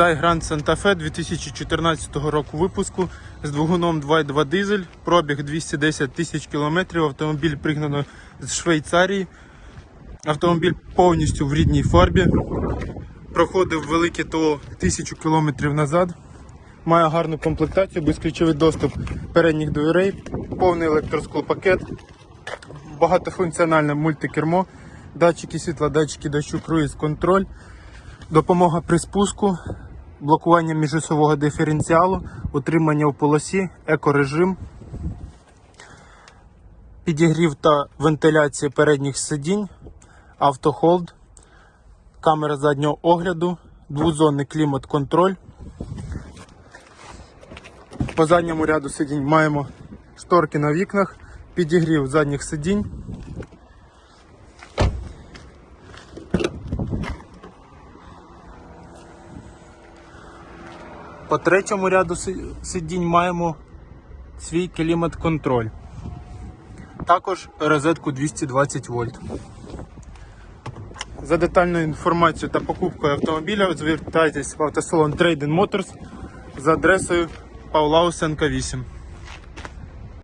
Hyundai Grand Santa Fe 2014 року випуску з двигуном 2.2 дизель, пробіг 210 тисяч кілометрів. Автомобіль пригнано з Швейцарії. Автомобіль повністю в рідній фарбі. Проходив велике ТО тисячу кілометрів назад. Має гарну комплектацію, безключовий доступ передніх дверей, повний електросклопакет, багатофункціональне мультикермо, датчики світла, датчики дощу, круїз контроль, допомога при спуску, блокування міжосового диференціалу, утримання в полосі, екорежим, підігрів та вентиляція передніх сидінь, автохолд, камера заднього огляду, двозонний клімат-контроль. По задньому ряду сидінь маємо шторки на вікнах, підігрів задніх сидінь. По третьому ряду сидінь маємо свій клімат-контроль. Також розетку 220 вольт. За детальною інформацією та покупкою автомобіля звертайтесь в автосалон Trading Motors за адресою Павла Усенка 8.